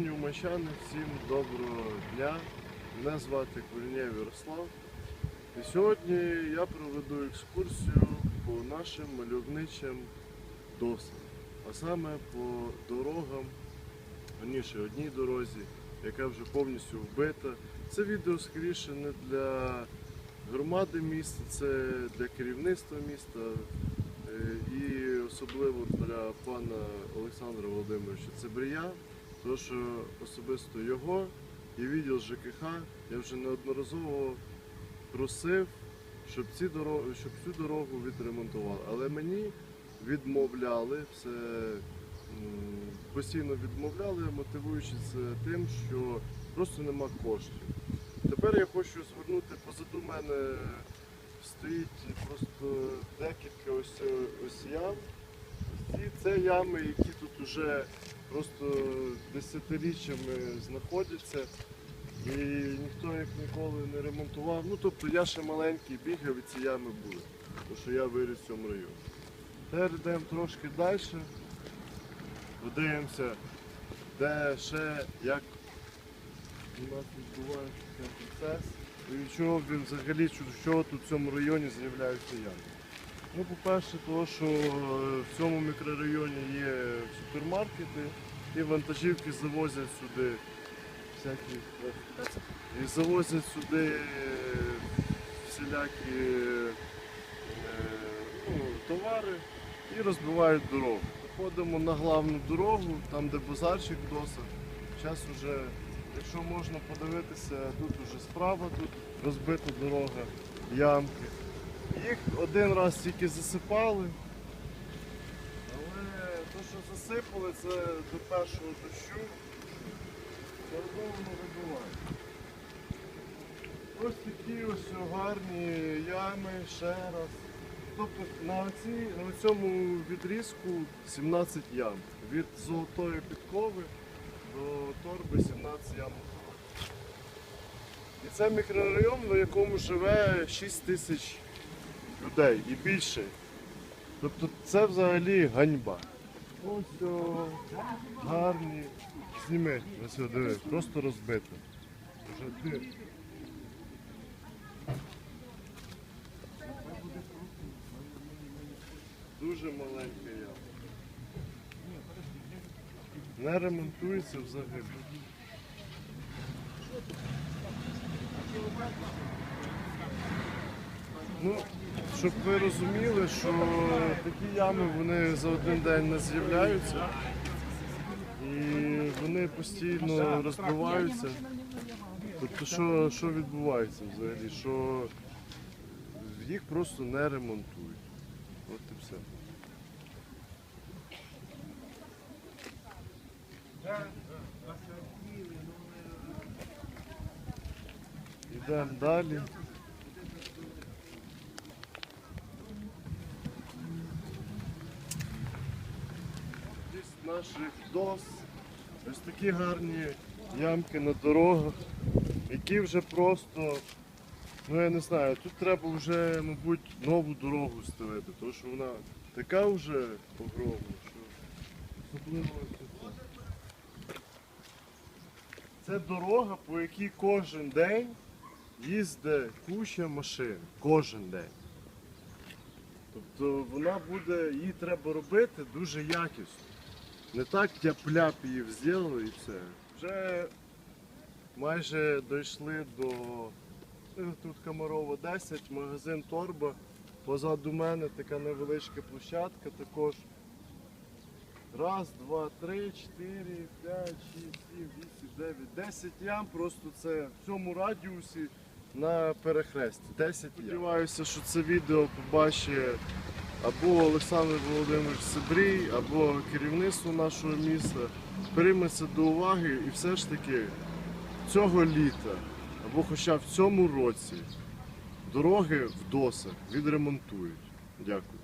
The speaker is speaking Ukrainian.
Шановні уманчани, всім доброго дня. Мене звати Корінєв Ярослав. І сьогодні я проведу екскурсію по нашим мальовничим досам, а саме по дорогам, раніше одній дорозі, яка вже повністю вбита. Це відео скоріше не для громади міста, це для керівництва міста е, і особливо для пана Олександра Володимировича Цибрія, тому що особисто його і відділ ЖКХ я вже неодноразово просив, щоб, ці дороги, щоб цю дорогу відремонтували. Але мені відмовляли, все постійно відмовляли, мотивуючи це тим, що просто нема коштів. Тепер я хочу звернути позаду мене стоїть просто декілька ось, ось ям. Ці це ями, які тут вже просто десятиріччями знаходяться. І ніхто їх ніколи не ремонтував. Ну тобто я ще маленький бігав і ці ями були, тому що я виріс в цьому районі. Тепер йдемо трошки далі, подивимося, де ще як у нас відбувається процес. І чого він взагалі, що тут в цьому районі з'являються ями. Ну, по-перше, того, що е, в цьому мікрорайоні є супермаркети і вантажівки завозять сюди всякі і завозять сюди е, всілякі е, ну, товари і розбивають дорогу. Ходимо на главну дорогу, там де базарчик досить. Зараз вже, якщо можна подивитися, тут уже справа, тут розбита дорога, ямки. Їх один раз тільки засипали. Те, що засипали, це до першого дощу. Фарбовано вибиває. Ось такі ось гарні ями ще раз. Тобто на, оці, на цьому відрізку 17 ям. Від золотої підкови до торби 17 ям. І це мікрорайон, в якому живе 6 тисяч людей і більше. Тобто це взагалі ганьба. Ось гарні. Зніми, ось диви, просто розбито. Вже дир. Дуже маленька яма. Не ремонтується взагалі. Ну, щоб ви розуміли, що такі ями вони за один день не з'являються і вони постійно розбиваються. Тобто, що, що відбувається взагалі? Що їх просто не ремонтують. От і все. Йдемо далі. Ось наших дос. Ось такі гарні ямки на дорогах, які вже просто, ну я не знаю, тут треба вже, мабуть, нову дорогу стелити, тому що вона така вже погромна, що особливо. Це дорога, по якій кожен день їздить куча машин. Кожен день. Тобто вона буде, її треба робити дуже якісно. Не так тяп-ляп її зробили і все. Вже майже дійшли до е, тут Комарова 10, магазин Торба. Позаду мене така невеличка площадка також. Раз, два, три, чотири, п'ять, шість, сім, вісім, дев'ять, десять ям. Просто це в цьому радіусі на перехресті. 10 ям. Сподіваюся, що це відео побачить або Олександр Володимирович Сибрій, або керівництво нашого міста. прийметься до уваги і все ж таки цього літа, або хоча в цьому році дороги в досах відремонтують. Дякую.